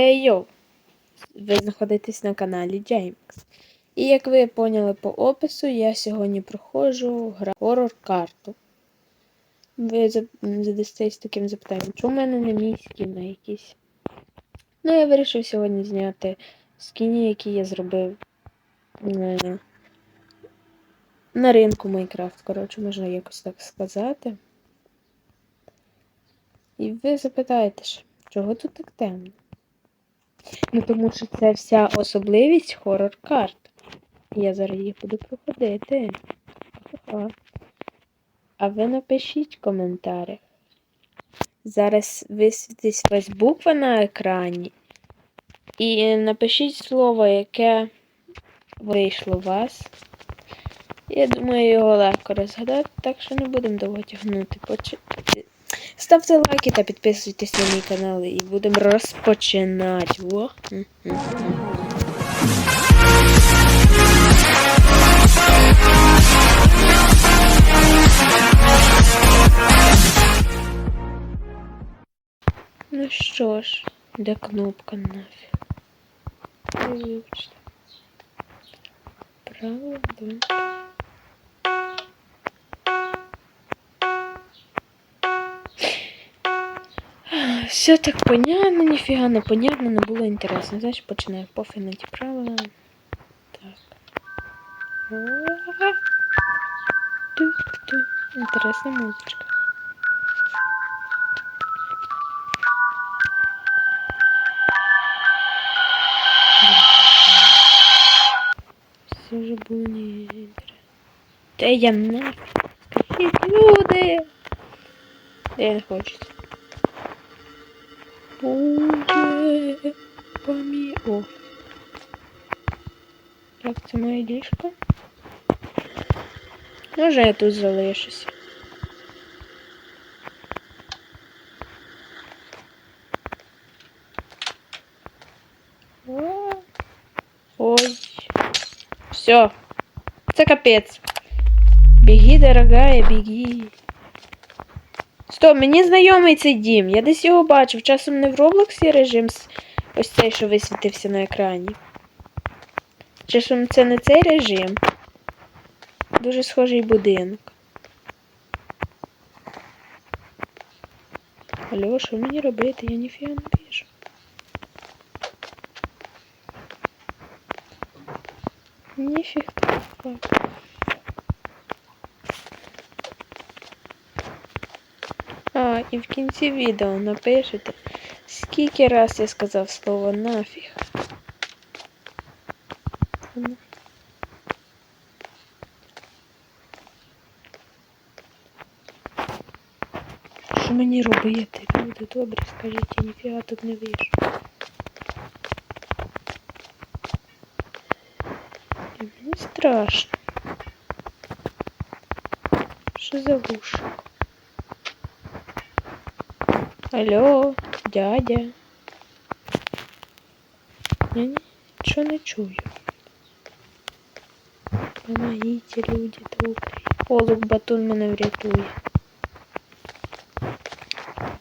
Ей йоу! Ви знаходитесь на каналі Джеймкс. І як ви поняли по опису, я сьогодні проходжу гра хоррор карту. Ви за- задастесь таким запитанням, чому в мене не мій скін на якийсь? Ну, я вирішив сьогодні зняти скіні, які я зробив е, на ринку Майнкрафт, коротше, можна якось так сказати. І ви запитаєте, чого тут так темно? Ну, тому що це вся особливість хоррор карт. Я зараз їх буду проходити. А ви напишіть в коментарях. Зараз висвітить ось буква на екрані. І напишіть слово, яке вийшло у вас. Я думаю, його легко розгадати, так що не будемо довго тягнути. Ставте лайки та підписуйтесь на мій канал і будемо розпочинати. Во. Ну що ж, де кнопка нафіг? Правда. Все так понятно, ніфіга не понятно, не було інтересно. Значить, починаю пофіг на ті правила. Так. Інтересна музичка. Все вже було не. Та я нафіг. Скажіть, люди! Я не хочу. Буде помі... О. Так, це моє ліжко. Може я тут залишусь. О. Ой. Все. Це капець. Біги, дорогая, біги. Стоп, мені знайомий цей дім. Я десь його бачив. Часом не в Роблоксі режим ось цей, що висвітився на екрані. Часом це не цей режим. Дуже схожий будинок. Алло, що мені робити? Я ніфіга не вижу. Ніфіг. А, і в кінці відео напишете, скільки раз я сказав слово нафіг. Що мені робити? Люди добрі, скажіть, я ніфіга тут не вижу. Мені страшно. Що за глушок? Алло, дядя. Я нічого не чую. Помогите, люди добрі. Олух батун мене врятує.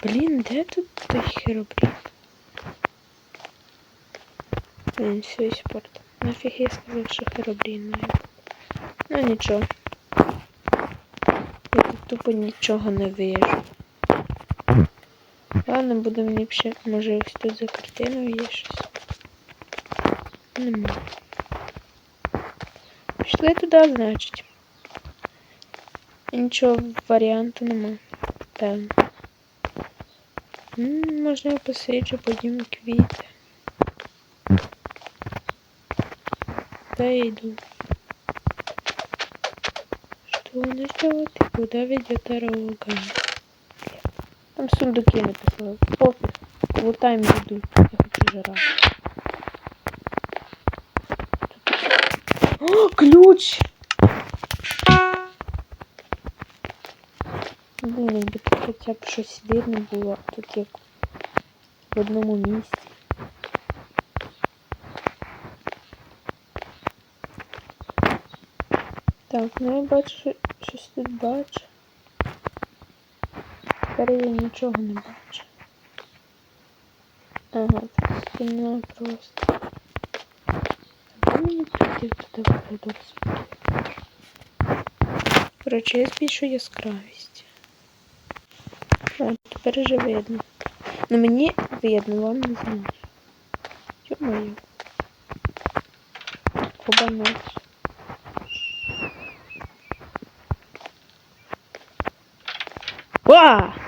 Блін, де тут той херобрін? Він все іспортив. Нафіг я сказав, що херобрін має. Ну нічого. Я тут тупо нічого не вижу. Ладно, будемо ліпше. Може ось тут за картиною є щось. Нема. Пішли туди, значить. Нічого варіанту нема. Певно. Можна я посиджу, подім квіти. Та я йду. Что делать? Куда ведет дорога? Там сундуки написали. Пофіг. Лутаем еду. Я хочу жрать. О, ключ! Блін, якби тут хоча б щось видно було, тут як в одному місці. Так, ну я бачу, що щось тут бачу. Тепер я нічого не бачу. Ага, так. стіна просто. Де мені прийти туди в коридор? Коротше, я збільшу яскравість. О, тепер вже видно. Ну мені видно, вам не знаю. Ё-моё. Кубанець. Ва!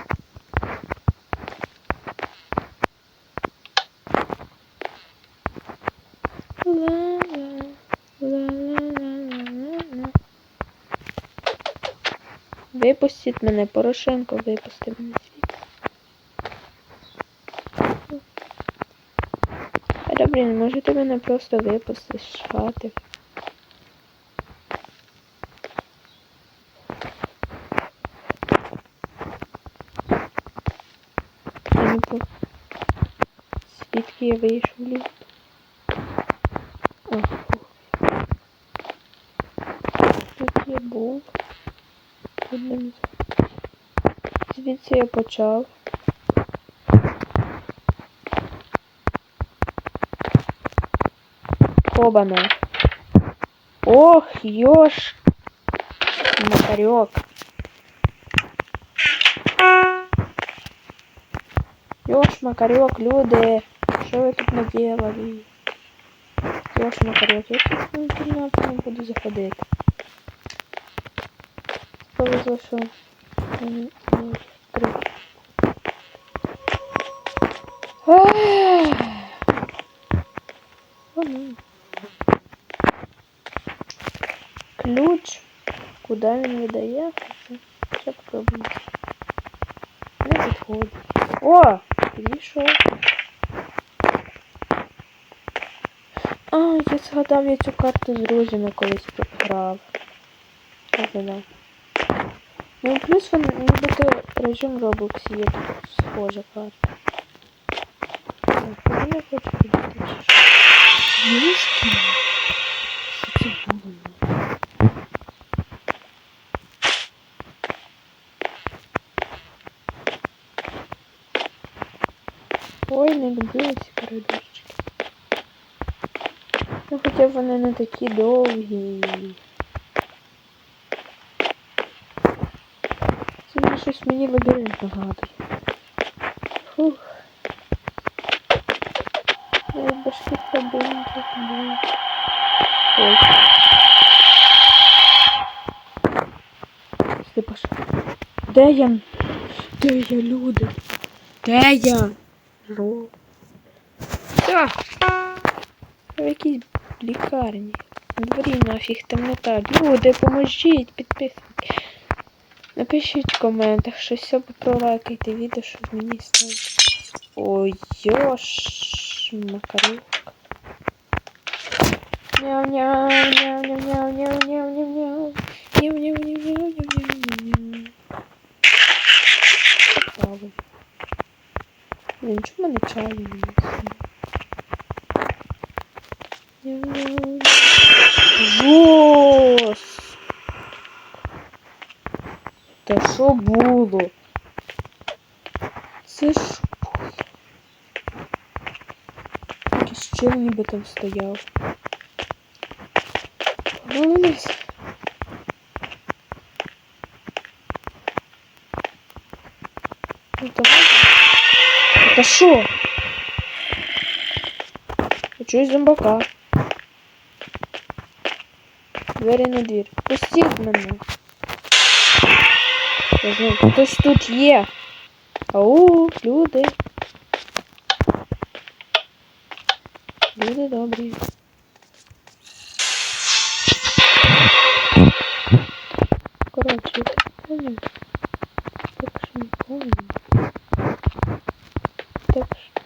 Випустіть мене, Порошенко, випусти мене звідси. Та блін, може ти мене просто випустиш з хати. Звідки я вийшов? Ах. Тут я був. подивіться. Звідси я почав. Обана. Ох, ёж. Макарёк. Ёж, макарёк, люди. Что вы тут наделали? Ёж, макарёк, я тут не буду заходить Повезло, що... вони не відкриті. Ах. Ладно. Ключ. Куда він видає? Ще попробуємо. Не підходить. О! Підійшов. А, я згадав, я цю карту з друзями колись грав. Я згадав. Ну, плюс він нібито режим Roblox є схожа карта. Так, куди я хочу підійти? чи що? Це було? Ой, не люблю ці коридорчики. Ну, хоча вони не такі довгі. Це мені щось мені лабіринт нагадує. Фух. Я башки лабіринтів були. Ой. Де я? Де я, люди? Де я? Жо. Так. В якійсь лікарні. Дворі нафіг темнота. Люди, поможіть, підписуйтесь. Напишіть в коментах, що все попровайкайте відео, щоб мені стало. Ой, йош, макарюк. Няу няу няу няу няу няу няу няу няу няу няу няу няу няу няу няу Попали. Блін, чому мене чаю не Няу няу Жос! Та що було? Це ж було. Якийсь чил ніби там стояв. Погнали вниз. Ну давай. Та що? Я чую зомбака. Двері на двір. Пустіть мене. Хтось тут є. Ау, люди. Люди добрі. Коротше, я так що не понял. Так що.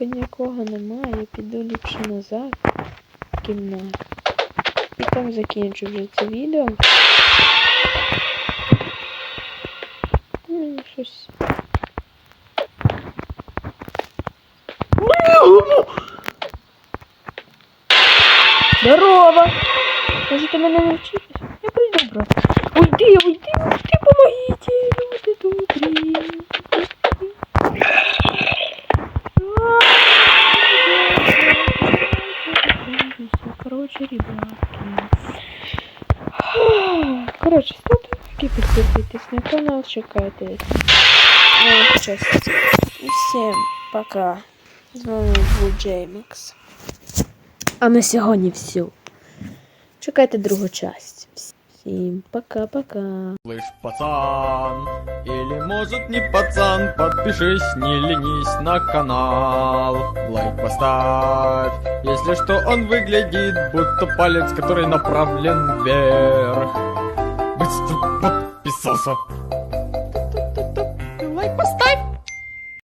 Нікого немає, я піду ліпше назад в кімнату. І там закінчу вже це відео. Мені щось. Здорово! Можете мене навчити? Я прийду, брат. Уйди, уйди, все. Короче, ребятки. Короче, ставьте лайки, подписывайтесь на канал, чекайте. Ну, сейчас. И всем пока. З вами був Джеймікс. А на сьогодні все. Чекайте другу часть. Всім пока-пока. Слышь, пацан, или может не пацан, подпишись, не ленись на канал. Лайк поставь, если что он выглядит, будто палец, который направлен вверх. Быстро подписался.